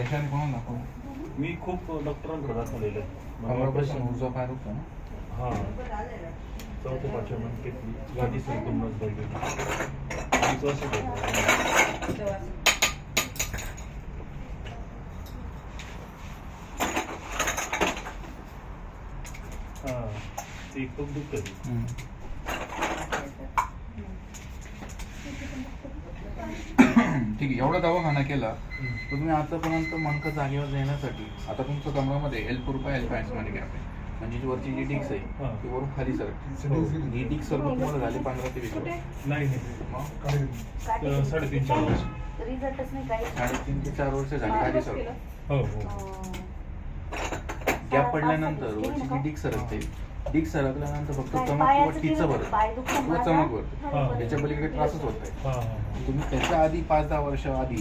त्याच्याने कोणाला दाखवलं मी खूप डॉक्टरांकडे दाखवलेलं कमरापासून उजवा पाय होता ना? हा. चौथ्या पाचव्या मणकेतली गाठी संपूर्ण बदलली वीस वर्ष झाली. हा. ते खूप दुःख आहे हम्म. ठीक आहे एवढा दवाखाना केला तर तुम्ही आतापर्यंत मणका जागेवर येण्यासाठी आता तुमच्या कमरामध्ये एल फोर एल पॅन्समध्ये गॅप आहे. म्हणजे जी वरची जी डिक्स आहे हा. ती वरून खाली सर हो. ही डिक्स सर तुम्हाला झाली पंधरा ते वीस वर्ष. नाही नाही मग? अं, साडेतीन चार वर्ष. रिझल्टच नाही काही. साडेतीन ते चार वर्ष झाली खाली सर हो हो. गॅप पडल्यानंतर वरची जी डिक सरकते डिक सरकल्यानंतर फक्त चमक किंवा टीचं भरत किंवा. चमक भरत. त्याच्या पलीकडे त्रासच होत आहे हा हा तुम्ही त्याच्या आधी पाच दहा वर्ष आधी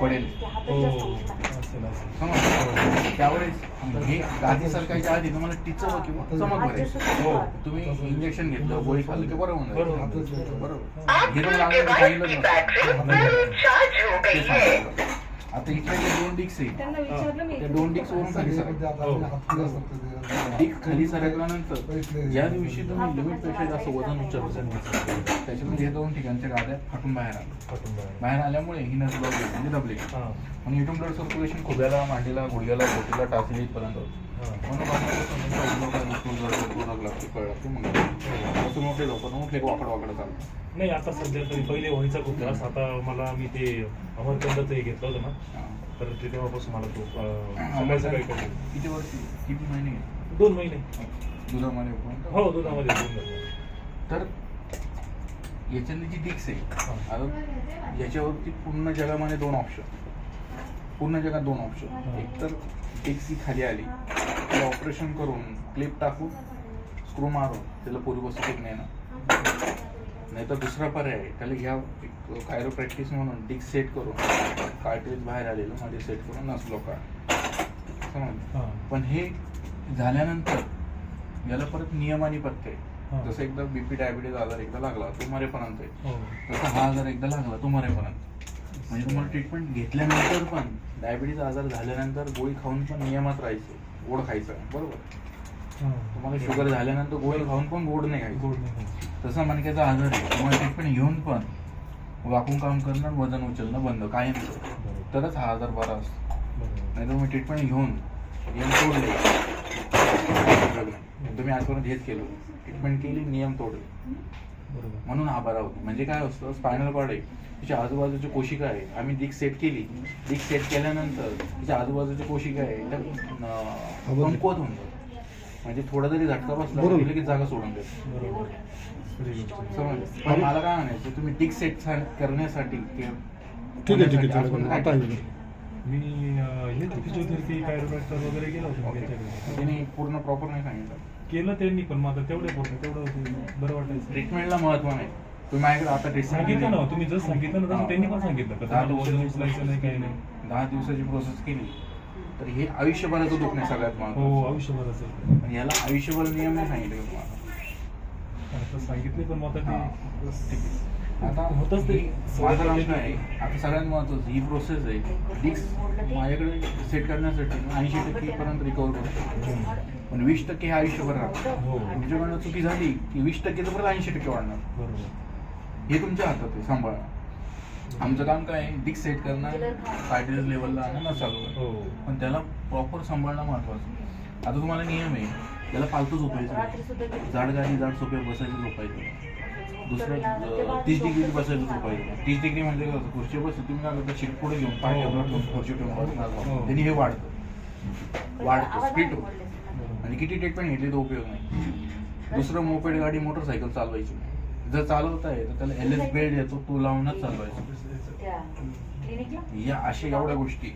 पडेल. हो जास्त उचला. असेल असेल समज त्यावेळेस हे गादी सरकायच्या आधी तुम्हाला टीचं किंवा चमक भरायची हो. तुम्ही इंजेक्शन घेतलं गोळी खाल्लं की बरं होऊन बरोबर. जाईल बरोबर आपकी हे तुम्हाला आम्ही सांगितलं डिवाइस की नव्हतं. बैटरी फुल चार्ज हो ते गई है सांगितलं. आता ज्या दोन डिक्स आहे त्यांना विचारलं मी. त्या दोन डिक्स वरून खाली सरकतात. डिक खाली सरकल्यानंतर ज्या दिवशी तुम्ही लिमिटपेक्षा जास्त वजन उचललं त्याच्यामध्ये हे दोन ठिकाणच्या गाड्या फाटून बाहेर आल्या बाहेर. आल्यामुळे ही नस ब्लॉक म्हणजे दबली हा. आणि इथून ब्लड सर्क्युलेशन खोब्याला मांडीला गुडघ्याला बोटीला टाचली इथपर्यंत होतं. हा. म्हणून लागला की कळलं मग मोठे लोक उठले की वाकड वाकड चालतं. नाही आता सध्या तरी पहिले व्हायचा खूप त्रास आता मला मी ते अमरकंदाचं हे घेतलं होतं ना. तर ते तेव्हापासून मला अं, हा, सकाळी कळलं. किती वर्ष किती महिने? दोन महिने दुधामध्ये? हो दुधामध्ये दोन महिने. तर याच्यातली जी डिक्स आहे. आता याच्यावरती पूर्ण जगामध्ये दोन ऑप्शन पूर्ण जगात दोन ऑप्शन. एक तर डिक्स ही खाली आली त्याला ऑपरेशन करून क्लिप टाकून स्क्रू मारून त्याला पुरी बसू नेणं नाही तर दुसरा पर्याय आहे त्याला घ्या एक कायरो प्रॅक्टिस म्हणून डिक्स सेट करून कार्टेज बाहेर आलेलं मध्ये सेट करून नस लोका समज. पण हे झाल्यानंतर याला परत नियम आणि पथ्य हा. आहे जसं एकदा बीपी डायबिटीज आजार एकदा लागला तो मरेपर्यंत आहे हो. तसा हा आजार एकदा लागला तो मरेपर्यंत म्हणजे तुम्हाला ट्रीटमेंट घेतल्यानंतर पण डायबिटीज आजार झाल्यानंतर गोळी खाऊन पण नियमात राहायचं गोड खायचं बरोबर. तुम्हाला शुगर झाल्यानंतर गोळी खाऊन पण नाही गोड नाही खायचं. तसा मणक्याचा आजार आहे. तुम्हाला ट्रीटमेंट घेऊन पण वाकून काम करणं वजन उचलणं बंद कायम. तरच हा आजार बरा असतो. नाही तुम्ही ट्रीटमेंट घेऊन नियम तोडले. तुम्ही आजपर्यंत हेच केलं. ट्रीटमेंट केली नियम तोडले. म्हणून हा बरा होतो. म्हणजे काय असतं स्पायनल कॉर्ड आहे. तिच्या आजूबाजूची कोशिका आहे. आम्ही दिक सेट केली. दिक सेट केल्यानंतर तिच्या आजूबाजूची कोशिका आहे. त्या कमकुवत होऊन जातात म्हणजे थोडा जरी झटका बसला बरोबर. की जागा सोडून देतो. समजलं? पण मला काय म्हणायचं तुम्ही डिक सेट करण्यासाठी ठीक आहे ठीक आहे काय आता. मी अं, हे फिजिओथेरपी कायरोप्रॅक्टर वगैरे केलं होतं. त्यांच्याकडे. त्यांनी पूर्ण प्रॉपर नाही सांगितलं केलं त्यांनी पण आता तेवढे तेवढं बरं वाटायचं ट्रीटमेंटला महत्त्व नाही तुम्ही माझ्याकडे आता सांगितलं ना ट्रीटमेंट तुम्ही जसं सांगितलं ना तसं त्यांनी पण सांगितलं वजन उचलायचं नाही काही नाही दहा दिवसाची प्रोसेस केली तर हे आयुष्यभराचं दुखणे सगळ्यात हो महत्वाचं आयुष्यभर असेल पण याला आयुष्यभर नियम नाही सांगितले का तुम्हाला आता सांगितले पण मग. आता होतच ते. माझं काय आहे आता सगळ्यात महत्वाचं ही प्रोसेस आहे. डिक्स माझ्याकडे सेट करण्यासाठी ऐंशी टक्के पर्यंत रिकवर करतो पण वीस टक्के हे आयुष्यभर राहतं. हो. तुमच्याकडनं चुकी झाली की वीस टक्के तर परत ऐंशी टक्के वाढणार. बरोबर. हे तुमच्या हातात आहे सांभाळा. आमचं काम काय आहे? डिक्स सेट करणं कार्टेज लेवलला आणणं चालू आहे हो. पण त्याला प्रॉपर सांभाळणं महत्वाचं. आता तुम्हाला नियम आहे. त्याला पालतू झोपायचं. जाड गाडी जाड सोप्या बसायचं झोपायचं दुसरं तीस डिग्री बसायचं झोपायचं तीस डिग्री म्हणजे काय होतं खुर्ची बसते तुम्ही काय करता? शीट पुढे घेऊन पाय हो. ठेवून खुर्ची ठेवून हो. त्यांनी हे वाढतं. वाढतं. आवाज स्पीड. आणि किती ट्रीटमेंट घेतली तर उपयोग नाही. दुसरं मोपेड गाडी मोटरसायकल चालवायची. नाही. जर चालवत आहे तर त्याला एल एस बेल्ट येतो तो लावूनच चालवायचं. त्या क्लिनिकला या अशा एवढ्या गोष्टी.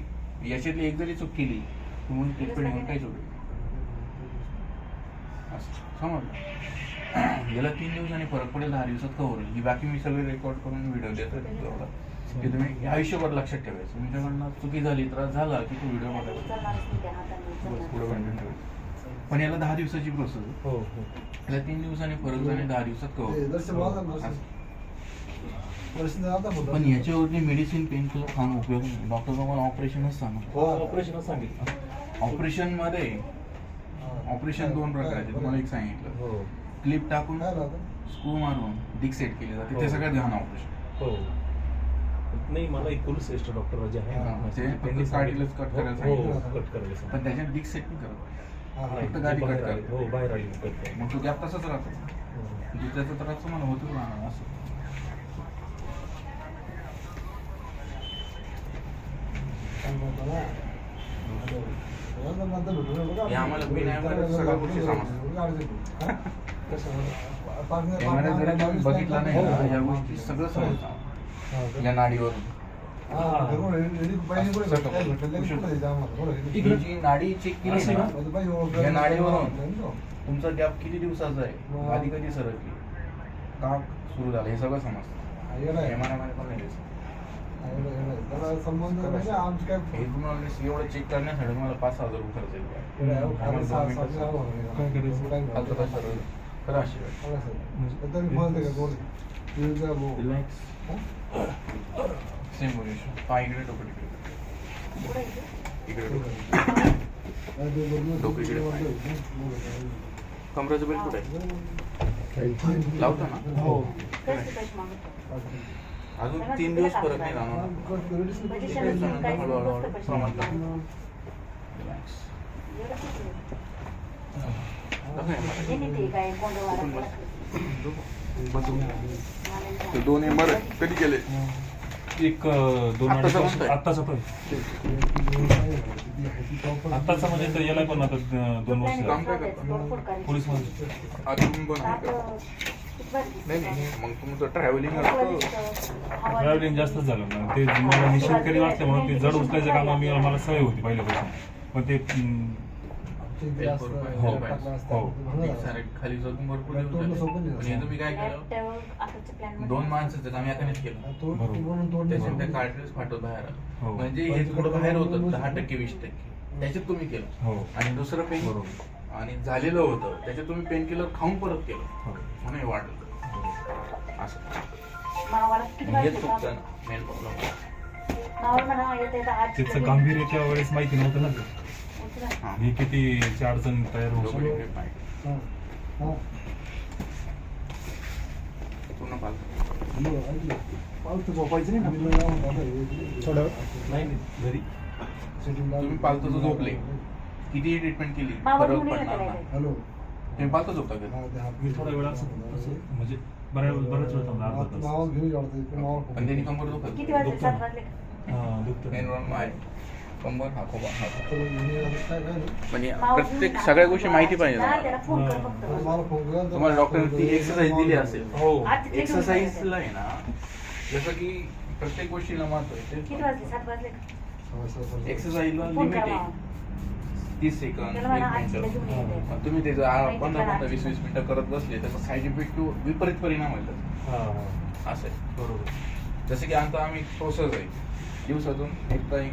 याच्यातली एक जरी चूक केली म्हणून ट्रीटमेंट घेऊन नाही. असं. समजलं? याला तीन दिवसांनी फरक पडेल दहा दिवसात कवर होईल. ही बाकी मी सगळे रेकॉर्ड करून व्हिडिओ देतो की तुम्ही आयुष्यभर लक्षात ठेवायचं. तुमच्याकडनं चुकी झाली त्रास झाला की तो व्हिडिओ बघायचा. पुढे पण याला दहा दिवसाची प्रोसेस आहे हो हो. याला तीन दिवसांनी फरक झाले दहा दिवसात हे. ना. कवर पण याच्यावरती मेडिसिन पेन किलर खाणं उपयोग नाही. डॉक्टर तुम्हाला ऑपरेशनच सांगतो. हो. ऑपरेशनच सांगितलं. ऑपरेशनमध्ये ऑपरेशन दोन प्रकारचे तुम्हाला एक सांगितलं. हो. क्लिप टाकून स्क्रू मारून डिक सेट केली जाते. ते हो. सगळ्यात घाण ऑपरेशन हो. नाही मला एक कुल श्रेष्ठ डॉक्टर जे आहे. हा, त्यांनी हो. हो, कट करायला पण. त्याच्यात डिक सेट नाही करत. फक्त गाडी आली. करतो. हो बाहेर आली कट. मग तो गॅप तसाच राहतो. म्हणजे त्याचा त्रास तुम्हाला होतच राहणार असं हे आम्हाला एमआरआय सगळ्या गोष्टी समजतात. बघितला नाही ना ह्या गोष्टी सगळं समजतात या नाडीवरून जी नाडी चेक केली ना या नाडीवरून तुमचा गॅप किती दिवसाचा आहे? आधी कधी सरकली का सुरू झालं हे सगळं समजतं. एमआरआयमध्ये पण नाही एवढं चेक करण्यासाठी मला पाच सहा हजार रुपये खर्च येईल करा अशी रिलॅक्स सेम पोझिशन पा इकडे डोकं तिकडे. इकडे डोकं डोकं इकडे पाय. कमरेचं बेल्ट कुठे आहे लावता ना हो? अजून तीन दिवस परत नाही जाणार हे. हे दोन एम कधी केले एक अं, दोन अडीच आत्ताचा वर्ष कोणता आहे? आत्ताचा पण आत्ताचा म्हणजे तर याला पण आता अं, दोन वर्ष काम झाली. काय करता? पोलीसमध्ये अजून पण? नाही नाही मग तुमचं ट्रॅव्हलिंग असतं ट्रॅव्हलिंग जास्त झालं ना ते मला निशंकरी वाटलं म्हणून ते जड उचलायचं काम आम्ही मला सवय होती पहिल्यापासून पण ते अं, खाली जाऊन भरपूर दिवस झाले. पण हे तुम्ही काय केलं? दोन माणसाचं काम एकानेच केलं. त्याच्यात त्या कार्ट्रेस फाटत बाहेर. हो. म्हणजे हे थोडं बाहेर होतं. दहा टक्के वीस टक्के. त्याच्यात तुम्ही केलं. हो. आणि दुसरं पेन बरोबर. आणि झालेलं होतं. त्याच्यात तुम्ही पेन किलर खाऊन परत केलं. हो. म्हणून हे वाढलं. असं. हे चुकतं ना मेन प्रॉब्लेम नावावर म्हणा येते तर आज त्याचं गांभीर्य त्या वेळेस माहिती नव्हतं ना. हा ही किती अडचण तयार होऊ तुम्ही पालतं झोपले. कितीही ट्रीटमेंट केली फरक पडणार हॅलो. तुम्ही पालतं झोपता का? मी थोडा वेळ म्हणजे बऱ्याच बऱ्याच वेळ थांबला अर्धा तास. पण त्यांनी कंबर दुखत किती वाजले दुखतं. हा आहे. कंबर हा खोबा हा मावर प्रत्येक सगळ्या. गोष्टी माहिती पाहिजे तुम्हाला. त्याला फोन कर. फक्त. मला फोन कर तुम्हाला डॉक्टरने ती एक्सरसाइज दिली असेल हो एक्सरसाइजला. आहे ना जसं की प्रत्येक गोष्टीला महत्त्व आहे ते? एक्सरसाइजला लिमिट आहे तीस सेकंद एक मिनिट तुम्ही माहिती पंधरा करा. पंधरा वीस वीस मिनिटं करत बसले त्याचा साईड इफेक्ट विपरीत परिणाम होईल त्याचा. हा हा असं आहे बरोबर जसं की आता आम्ही प्रोसेस आहे दिवसातून एकदा एक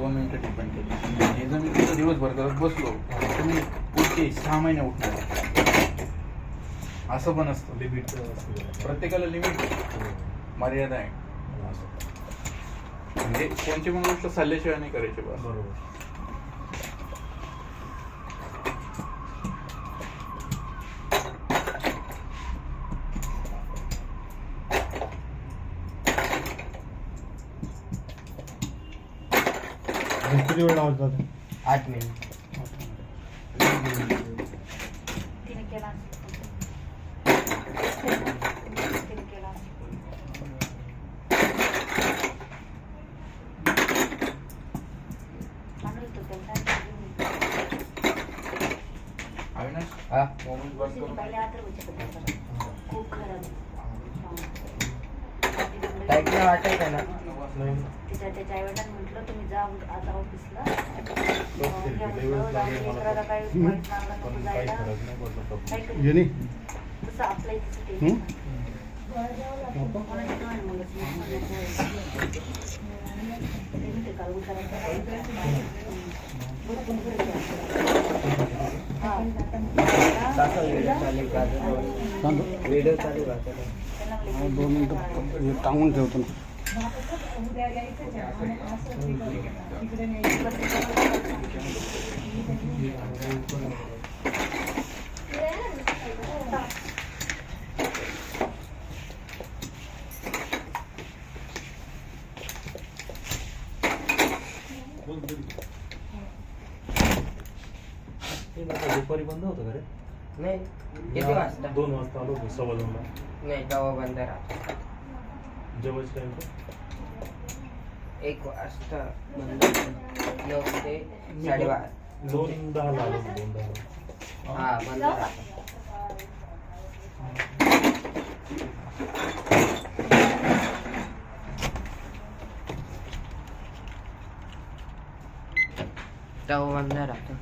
दोन मिनिटं डिपेंड केली हे जर मी तिथं दिवसभर करत बसलो तर मी पुढचे सहा महिने उठणार. असं पण असतं. लिमिट प्रत्येकाला लिमिट मर्यादा आहे. म्हणजे कोणची पण गोष्ट सल्ल्याशिवाय नाही करायची बस. बरोबर. किती वेळ लावतात आठ मिनिट तिने केला असेल. तिने केला असेल. आणलं होतं त्याला सांगितलं. अविनाश हा मोबाईल बंद तिने करून पहिले अथर्वचे कपडे बघा. खूप खराब टाईट नाही वाटत आहे ना तिच्या त्याच्या आईवडिलांनी म्हटलं तुम्ही जा आता ऑफिसला लई म्हटलं वेळ लागेल जाऊ मला. लेकराला काही माहित लागलं पण नको काही जायला फरक नाही पडला तर. काही करू. येणे तसं आपल्या इथेच ते हं? कोणाचं नाही मुलंच नाही. ते म्हणते काल उतारायचं आहे. भरपूर गर्दी आहे. हा. सासा व्हिडिओ चालू आहे का? व्हिडिओ चालू राहतो त्यांना चांगले दोन मिनिटं हे टांगून ठेवतो ना दुपारी बंद होतं का रे नाही किती वाजता दोन। वाजता आलो सव्वा दोनला नाही तेव्हा बंद राहतो जेवायचं टाइम एक वाजता बंद होतं. नऊ ते साडेबारा. दोन दोन हा बंद राहतो तेव्हा बंद राहतो.